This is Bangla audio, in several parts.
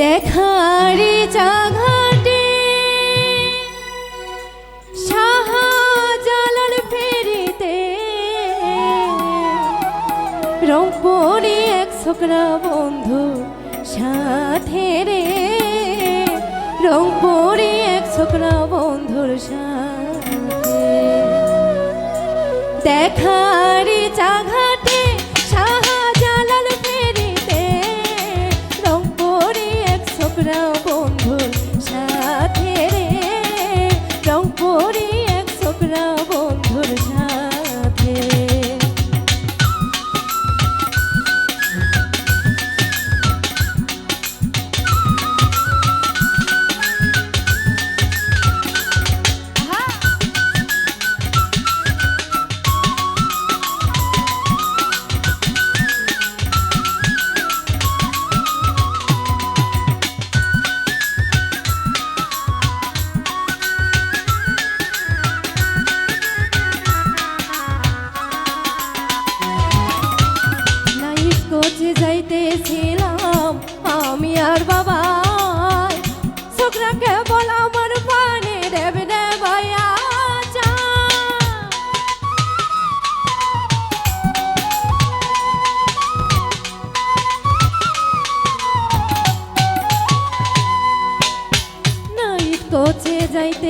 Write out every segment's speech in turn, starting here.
দেখারি চাঘাটে। শাহজালাল ফেরিতে রংপুরি এক ছোকরা বন্ধু সাথে রে। রংপুরি এক ছোকরা বন্ধুর সাথে। দেখারি চাঘাটে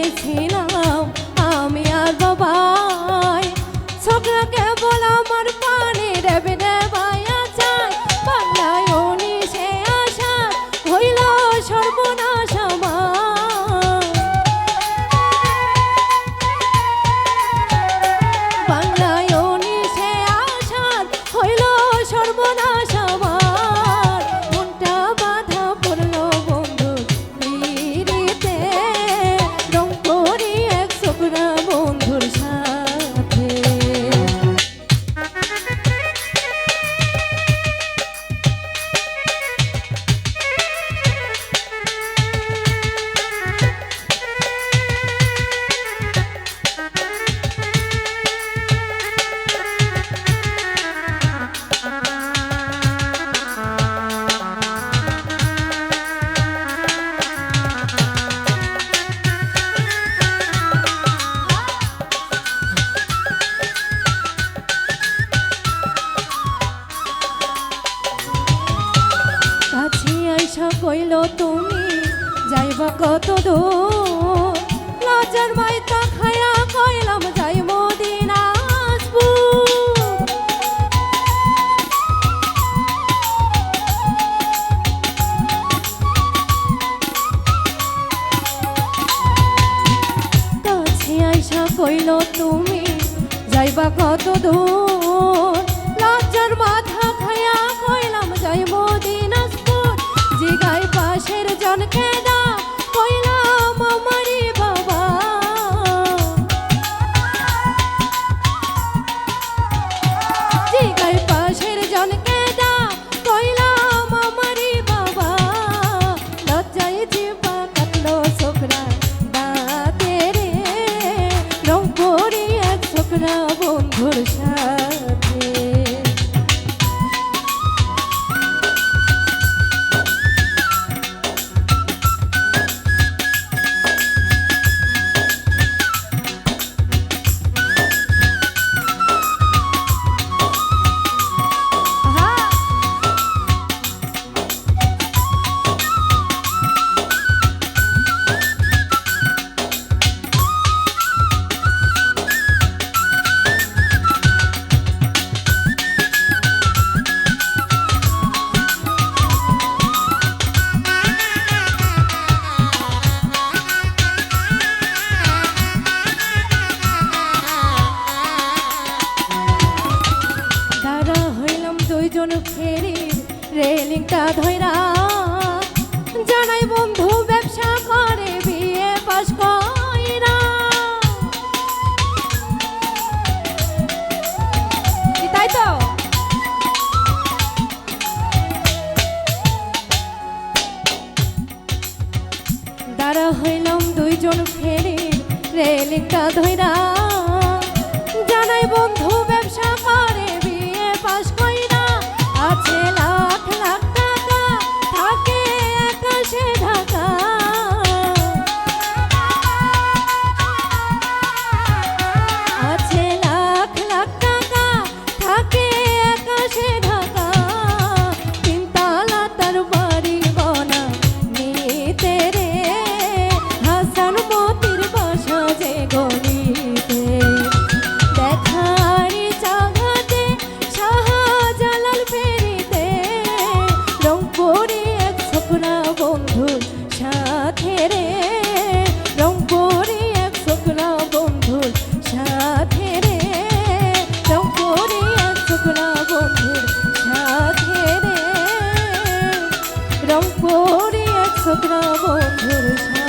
যাইতেছিলাম আমি আর বাবাই ছোকরাকে বল কাছে কইল, তুমি যাইবা কত দূর লাজার মাইতা খায়া কইলাম, যাই কাছে আইসা কইল, তুমি যাইবা কত দূর লজ্জার মাথা খায়া কইলাম, যাই মদিনাজপুর পাশের জনকে দুইজন ফেরির রেলিংটা ধইরা জানাই, বন্ধু, ব্যবসা করে বিয়ে কইরা। তাই তো? দাঁড়া হইলাম দুইজন ফেরির রেলিংটা ধইরা। রং পরিয়াছ বন্ধুর